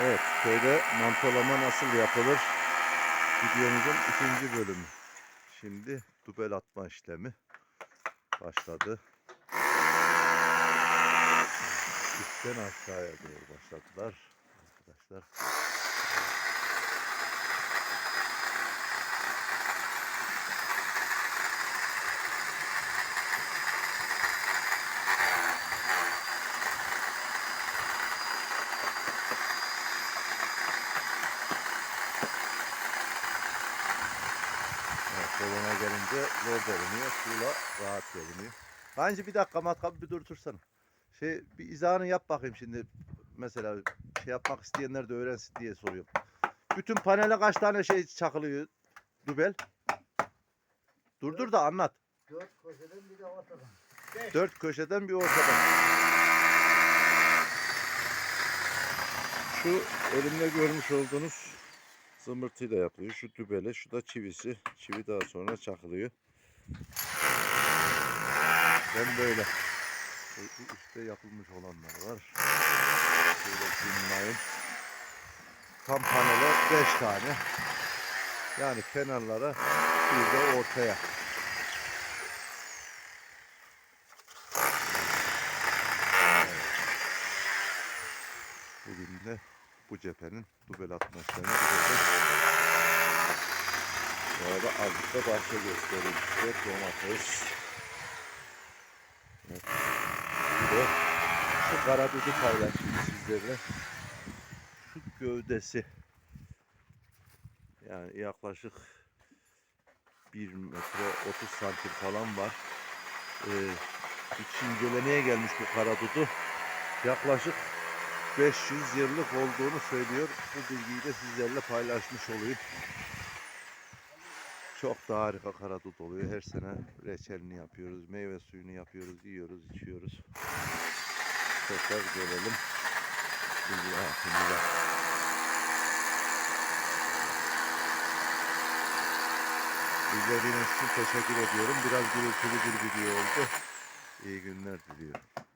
Evet, köyde mantolama nasıl yapılır? Videomuzun ikinci bölümü. Şimdi dubel atma işlemi başladı. Üstten aşağıya doğru başladılar arkadaşlar. Kolona gelince zor geliniyor. Suyla rahat geliniyor. Bence bir dakika matkabı bir durdursana. Şey bir izahını yap bakayım şimdi. Mesela şey yapmak isteyenler de öğrensin diye soruyorum. Bütün panele kaç tane şey çakılıyor? Dubel. Durdur da anlat. Dört köşeden bir de ortadan. Dört köşeden bir ortadan. Şu elimde görmüş olduğunuz zımbırtıyla yapılıyor. Şu dübele, şu da çivisi. Çivi daha sonra çakılıyor. Ben böyle. Üstte yapılmış olanlar var. Şöyle. Tam panele 5 tane. Yani kenarlara bir de ortaya. Bugün de bu cephenin dubel işlemini yapacağız. Bu arada azıcık da bahçe göstereyim size. Domates. Evet. Şu karadudu paylaşayım sizlerle. Şu gövdesi. Yani yaklaşık 1 metre 30 santim falan var. Ee, bir çingelemeye gelmiş bu karadudu. Yaklaşık 500 yıllık olduğunu söylüyor. Bu bilgiyi de sizlerle paylaşmış olayım. Çok da harika karadut oluyor. Her sene reçelini yapıyoruz, meyve suyunu yapıyoruz, yiyoruz, içiyoruz. Tekrar görelim. Bilgi altında. İzlediğiniz için teşekkür ediyorum. Biraz gürültülü bir video oldu. İyi günler diliyorum.